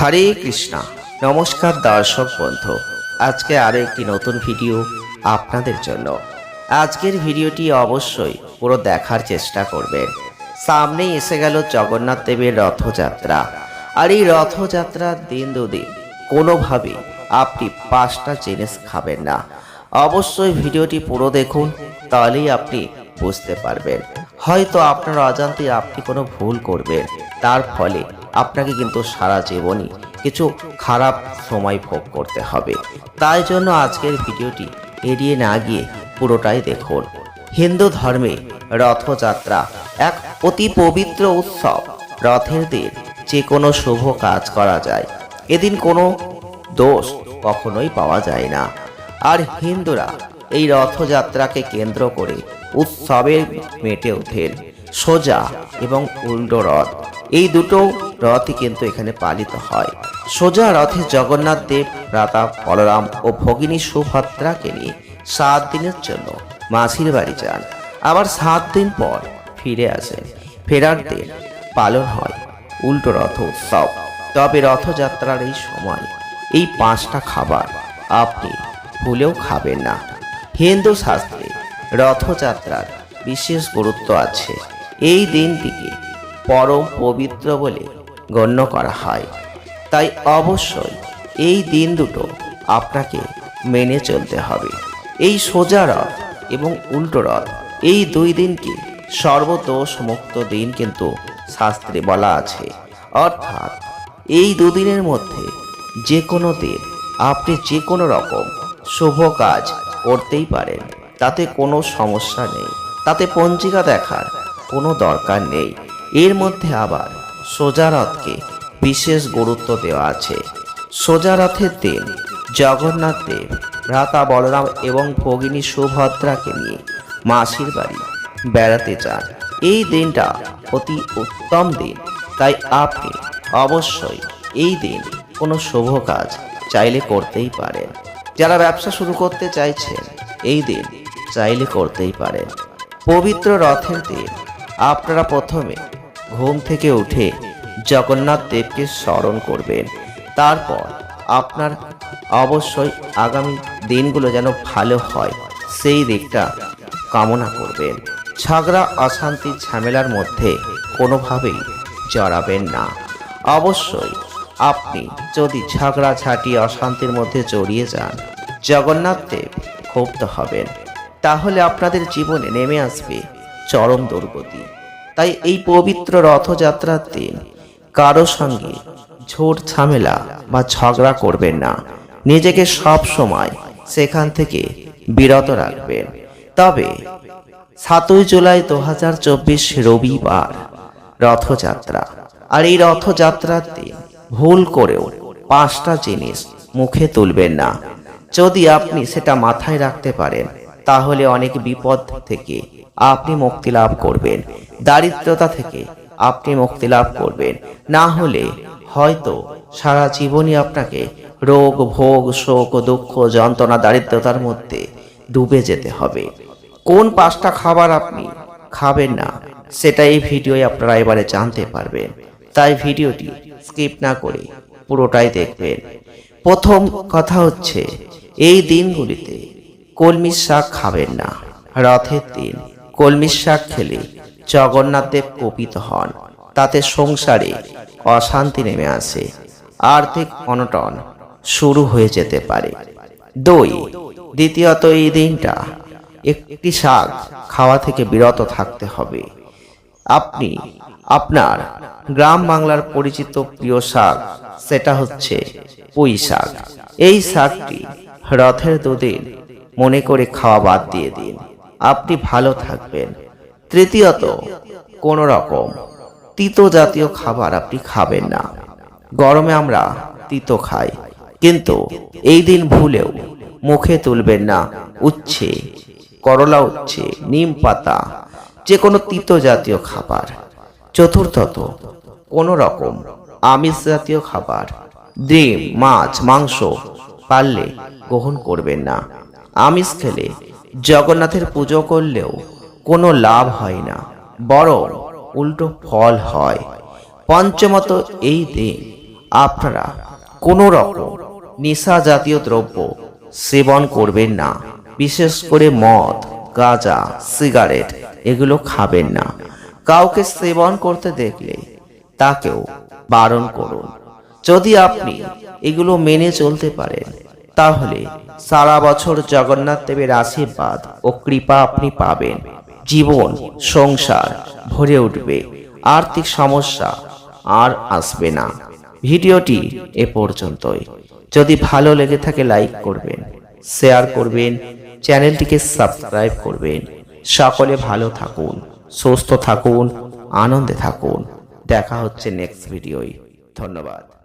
হরে কৃষ্ণা। নমস্কার দর্শক বন্ধু। আজকে আরও একটি নতুন ভিডিও আপনাদের জন্য। আজকের ভিডিওটি অবশ্যই পুরো দেখার চেষ্টা করবেন। সামনেই এসে গেল জগন্নাথ দেবের রথযাত্রা। আর এই রথযাত্রার দিন দুদিন কোনোভাবেই আপনি পাঁচটা জিনিস খাবেন না। অবশ্যই ভিডিওটি পুরো দেখুন, তাহলেই আপনি বুঝতে পারবেন। হয়তো আপনার অজান্তে আপনি কোনো ভুল করবেন, তার ফলে আপনাকে কিন্তু সারা জীবনই কিছু খারাপ সময় ভোগ করতে হবে। তাই জন্য আজকের ভিডিওটি এড়িয়ে না গিয়ে পুরোটাই দেখুন। হিন্দু ধর্মে রথযাত্রা এক অতি পবিত্র উৎসব। রথের দিন যে কোনো শুভ কাজ করা যায়। এদিন কোনো দোষ কখনোই পাওয়া যায় না। আর হিন্দুরা এই রথযাত্রাকে কেন্দ্র করে উৎসবে মেটে ওঠেন। সোজা এবং উল্টো রথ। এই দুটো রথই কিন্তু এখানে পালিত হয়। সোজা রথে জগন্নাথ দেব রাতা বলরাম ও ভগিনী সুভদ্রাকে নিয়ে সাত দিনের জন্য মাসির বাড়ি যান। আবার সাত দিন পর ফিরে আসেন। ফেরার দিন পালন হয় উল্টো রথ উৎসব। তবে রথযাত্রার এই সময় এই পাঁচটা খাবার আপনি ভুলেও খাবেন না। হিন্দু শাস্ত্রে রথযাত্রার বিশেষ গুরুত্ব আছে। এই দিনটিকে পরম পবিত্র বলে গণ্য করা হয়। তাই অবশ্যই এই দিন দুটো আপনাকে মেনে চলতে হবে। এই সোজা রথ এবং উল্টো রথ, এই দুই দিনকে সর্বদোষ মুক্ত দিন কিন্তু শাস্ত্রে বলা আছে। অর্থাৎ এই দুদিনের মধ্যে যে কোনো দিন আপনি যে কোনো রকম শুভ কাজ করতেই পারেন। তাতে কোনো সমস্যা নেই। তাতে পঞ্জিকা দেখার কোনো দরকার নেই। এর মধ্যে আবার সোজা রথকে বিশেষ গুরুত্ব দেওয়া আছে। সোজা রথের দিন জগন্নাথ দেব, ভ্রাতা বলরাম এবং ভগিনী সুভদ্রাকে নিয়ে মাসির বাড়ি বেড়াতে যান। এই দিনটা অতি উত্তম দিন, তাই আপনি অবশ্যই এই দিন কোনো শুভ কাজ চাইলে করতেই পারেন। যারা ব্যবসা শুরু করতে চাইছেন, এই দিন চাইলে করতেই পারেন। পবিত্র রথের দিন আপনারা প্রথমে ঘুম থেকে উঠে জগন্নাথ দেবকে স্মরণ করবেন। তারপর আপনার অবশ্যই আগামী দিনগুলো যেন ভালো হয়, সেই দিকটা কামনা করবেন। ঝগড়া, অশান্তি, ঝামেলার মধ্যে কোনোভাবেই জড়াবেন না। অবশ্যই আপনি যদি ঝগড়া, ঝাঁটি, অশান্তির মধ্যে জড়িয়ে যান, জগন্নাথ দেব ক্ষুব্ধ হবেন। তাহলে আপনাদের জীবনে নেমে আসবে চরম দুর্গতি। তাই এই পবিত্র রথযাত্রার দিন কারও সঙ্গে ঝোট ঝামেলা বা ঝগড়া করবেন না। নিজেকে সব সময় সেখান থেকে বিরত রাখবেন। তবে সাতই জুলাই দু হাজার চব্বিশ রবিবার রথযাত্রা। আর এই রথযাত্রার দিন ভুল করেও পাঁচটা জিনিস মুখে তুলবেন না। যদি আপনি সেটা মাথায় রাখতে পারেন, তাহলে অনেক বিপদ থেকে আপনি মুক্তি লাভ করবেন। দারিদ্রতা থেকে আপনি মুক্তি লাভ করবেন। না হলে হয়তো সারা জীবনই আপনাকে রোগ, ভোগ, শোক, দুঃখ, যন্ত্রণা, দারিদ্রতার মধ্যে ডুবে যেতে হবে। কোন পাঁচটা খাবার আপনি খাবেন না সেটা এই ভিডিওয় আপনারা এবারে জানতে পারবেন। তাই ভিডিওটি স্কিপ না করে পুরোটাই দেখবেন। প্রথম কথা হচ্ছে, এই দিনগুলিতে কলমির শাক খাবেন না। রথের দিন কলমির শাক খেলে জগন্নাথ দেব কপিত হন। তাতে সংসারে অশান্তি নেমে আসে। আর্থিক অনটন শুরু হয়ে যেতে পারে। দুই, দ্বিতীয়ত এই দিনটা একটি শাক খাওয়া থেকে বিরত থাকতে হবে। আপনি, আপনার গ্রাম বাংলার পরিচিত প্রিয় শাক, সেটা হচ্ছে পুঁই শাক। এই শাকটি রথের দুদিন মনে করে খাওয়া বাদ দিয়ে দিন। আপনি ভালো থাকবেন। তৃতীয়ত কোনো রকম তিতো জাতীয় খাবার আপনি খাবেন না। গরমে আমরা তিতো খাই। কিন্তু এই দিন ভুলেও মুখে তুলবেন না উচ্ছে, করলা উচ্ছে, নিম পাতা যে কোনো তিতো জাতীয় খাবার। চতুর্থত কোনো রকম আমিষ জাতীয় খাবার। ডিম, মাছ, মাংস পারলে গ্রহণ করবেন না। আমিষ খেলে জগন্নাথের পুজো করলেও কোনো লাভ হয় না, বরং উল্টো ফল হয়। পঞ্চমত এই দিন, আপনারা কোনো রকম নেশা জাতীয় দ্রব্য সেবন করবেন না, বিশেষ করে মদ, গাঁজা, সিগারেট, এগুলো খাবেন না। কাউকে সেবন করতে দেখলে তাকেও বারণ করুন। যদি আপনি এগুলো মেনে চলতে পারেন, তাহলে সারা বছর জগন্নাথ দেবের আশীর্বাদ ও কৃপা আপনি পাবেন। জীবন, সংসার ভরে উঠবে। আর্থিক সমস্যা আর আসবে না। ভিডিওটি এ পর্যন্তই। যদি ভালো লেগে থাকে লাইক করবেন, শেয়ার করবেন, চ্যানেলটিকে সাবস্ক্রাইব করবেন। সকলে ভালো থাকুন, সুস্থ থাকুন, আনন্দে থাকুন। দেখা হচ্ছে নেক্সট ভিডিওয়। ধন্যবাদ।